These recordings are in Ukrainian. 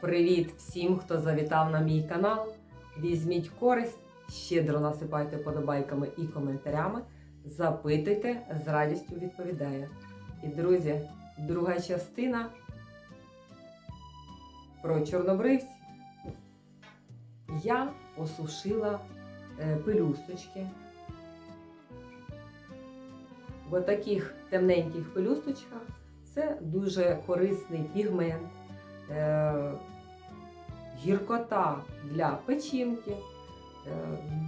Привіт всім, хто завітав на мій канал. Візьміть користь, щедро насипайте подобайками і коментарями. Запитуйте, з радістю відповідаю. І, друзі, друга частина про чорнобривців. Я посушила е, пелюсточки. В таких темненьких пелюсточках це дуже корисний пігмент, гіркота для печінки, е,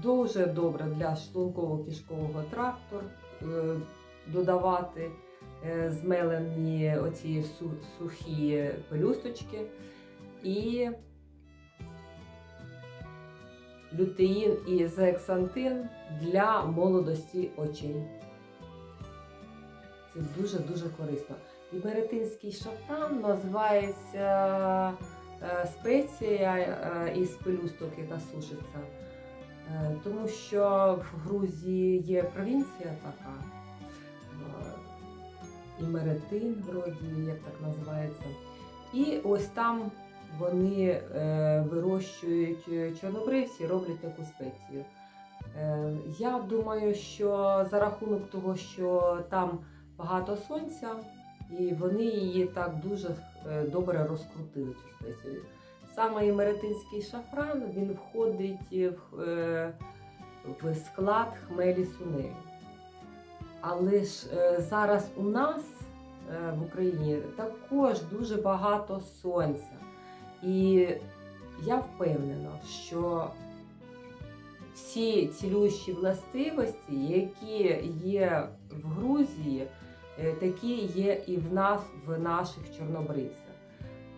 дуже добре для шлунково-кишкового тракту е, додавати е, змелені оці су- сухі пелюсточки і лютеїн і зеаксантин для молодості очей. Це дуже-дуже корисно. І меретинський шафран називається е, спеція е, із пелюсток, яка сушиться. Е, тому що в Грузії є провінція така. І меретин, вроді, як так називається. І ось там вони вирощують чорнобривці, роблять таку спецію. Я думаю, що за рахунок того, що там багато сонця, і вони її так дуже е, добре розкрутили цю спецію. Саме і меретинський шафран він входить в, е, в склад хмелі сунелі. Але ж е, зараз у нас в Україні також дуже багато сонця. І я впевнена, що всі цілющі властивості, які є в Грузії, такі є і в нас, в наших чорнобривцях.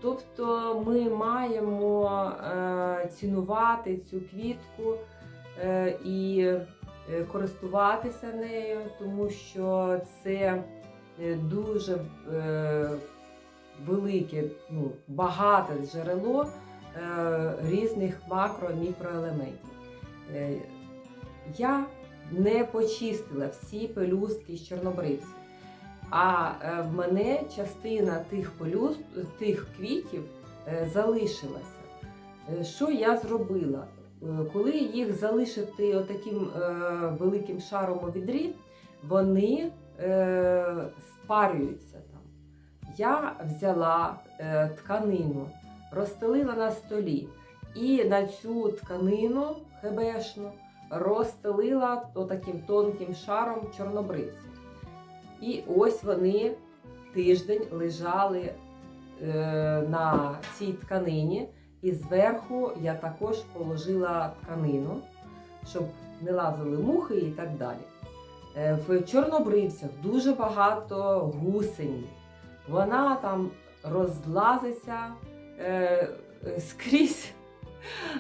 Тобто ми маємо е, цінувати цю квітку е, і е, користуватися нею, тому що це е, дуже е, велике, ну, багате джерело е, різних макро-мікроелементів. Е, я не почистила всі пелюстки з чорнобривців, а е, в мене частина тих пелюст, тих квітів е, залишилася. Е, Що я зробила? Коли їх залишити отаким великим шаром у відрі, вони спарюються там. Я взяла тканину, розстелила на столі і на цю тканину хебешну розстелила таким тонким шаром чорнобривців. І ось вони тиждень лежали е, на цій тканині, і зверху я також положила тканину, щоб не лазили мухи і так далі. Е, в чорнобривцях дуже багато гусені. Вона там розлазиться е, скрізь.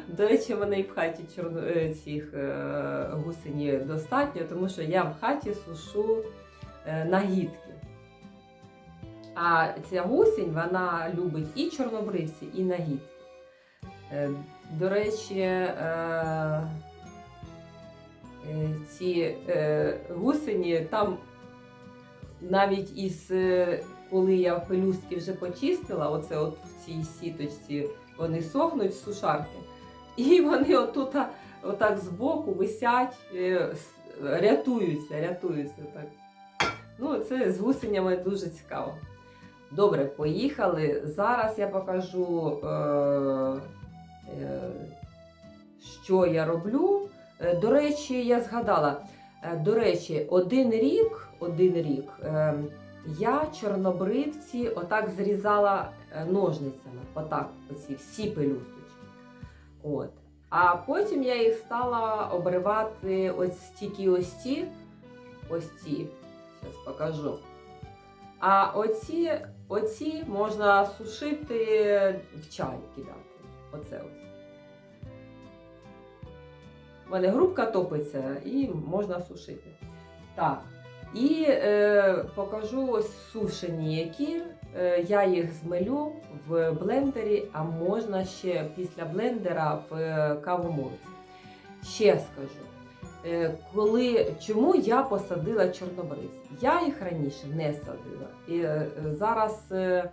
До речі, мене і в хаті чорно... е, цих е, гусені достатньо, тому що я в хаті сушу нагідки. А ця гусінь вона любить і чорнобривці, і нагідки. Е, До речі, е, е, ці е, гусені там навіть із е, коли я пелюстки вже почистила, оце от в цій сіточці вони сохнуть сушарки, і вони отут отак збоку висять, е, рятуються, рятуються так. Ну, це з гусенями дуже цікаво. Добре, поїхали. Зараз я покажу, е, е, що я роблю. Е, До речі, я згадала. Е, До речі, один рік, один рік е, я чорнобривці отак зрізала е, ножницями, отак, оці всі пелюсточки. От. А потім я їх стала обривати ось тільки ось ці, ось ці. Зараз покажу. А оці, оці можна сушити в чай кидати. Оце ось. У мене грубка топиться і можна сушити. Так. І е, покажу ось сушені, які. Е, я їх змелю в блендері, а можна ще після блендера в е, кавомолці. Ще скажу. Е, коли, чому я посадила чорнобриз? Я їх раніше не садила. І е, зараз е,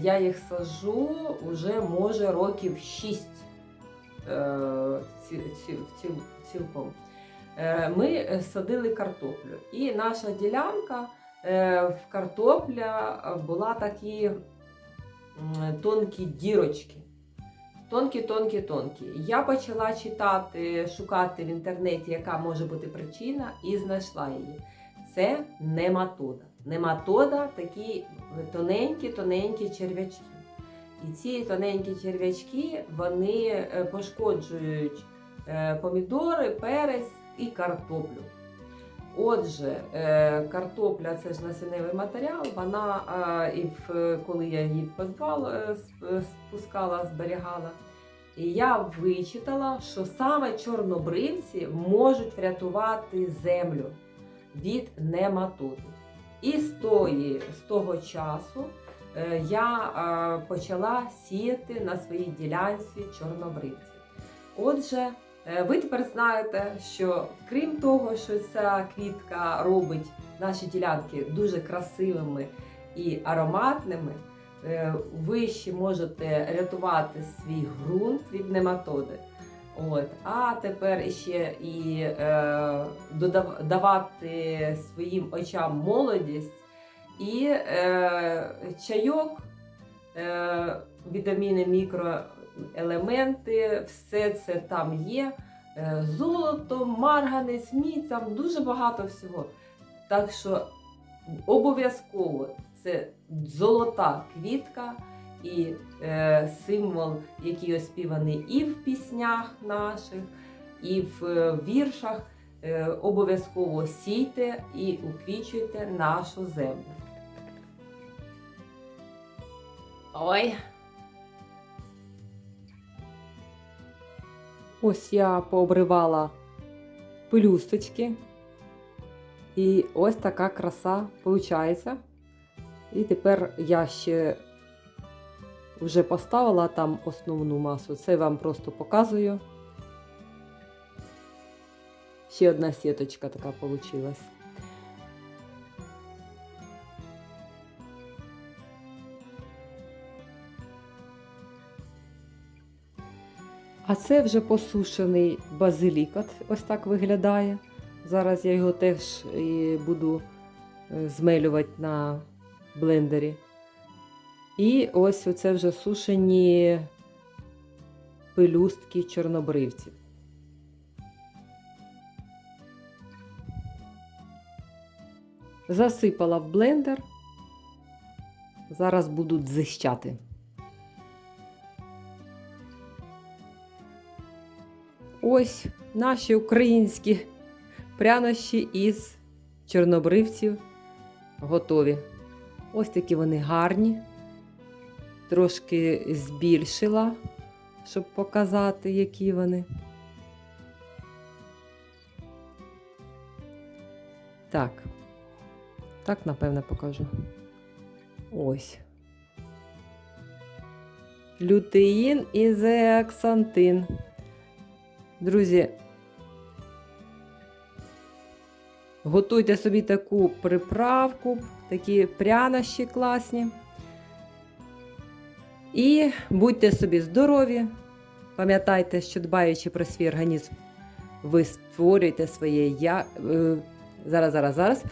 Я їх саджу вже може років 6 ці, ці, ці, цілком. Ми садили картоплю. І наша ділянка в картопля була такі тонкі дірочки. Тонкі, тонкі, тонкі. Я почала читати, шукати в інтернеті, яка може бути причина, і знайшла її. Це нематода. Нематода такі тоненькі-тоненькі черв'ячки. І ці тоненькі черв'ячки вони е, пошкоджують е, помідори, перець і картоплю. Отже, е, картопля це ж насінневий матеріал. Вона е, коли я її в підвал е, спускала, зберігала. І я вичитала, що саме чорнобривці можуть врятувати землю від нематоди. І з, тої, з того часу я почала сіяти на своїй ділянці чорнобривці. Отже, ви тепер знаєте, що крім того, що ця квітка робить наші ділянки дуже красивими і ароматними, е, ви ще можете рятувати свій ґрунт від нематоди. От. А тепер ще і е, давати своїм очам молодість і е, чайок, е, вітаміни, мікроелементи, все це там є. Е, золото, марганець, мідь, там дуже багато всього. Так що обов'язково це золота квітка і е, символ, який оспіваний і в піснях наших, і в е, віршах. Е, обов'язково сійте і уквічуйте нашу землю. Ой. Ось я пообривала пелюсточки. І ось така краса виходить. І тепер я ще вже поставила там основну масу. Це вам просто показую. Ще одна сіточка така вийшла. А це вже посушений базилік. Ось так виглядає. Зараз я його теж буду е, змелювати на блендері. І ось оце вже сушені пелюстки чорнобривців. Засипала в блендер. Зараз буду дзищати. Ось наші українські прянощі із чорнобривців готові. Ось такі вони гарні. Трошки збільшила, щоб показати, які вони. Так. Так, напевно, покажу. Ось. Лютеїн і зеаксантин. Друзі, готуйте собі таку приправку, такі прянощі класні. І будьте собі здорові. Пам'ятайте, що дбаючи про свій організм, ви створюєте своє я. е, Зараз, зараз, зараз.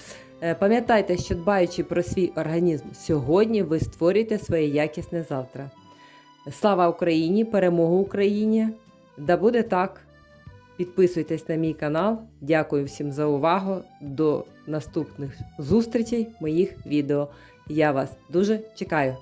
Е, Пам'ятайте, що дбаючи про свій організм сьогодні, ви створюєте своє якісне завтра. Слава Україні! Перемогу Україні! Да буде так! Підписуйтесь на мій канал. Дякую всім за увагу. До наступних зустрічей моїх відео. Я вас дуже чекаю.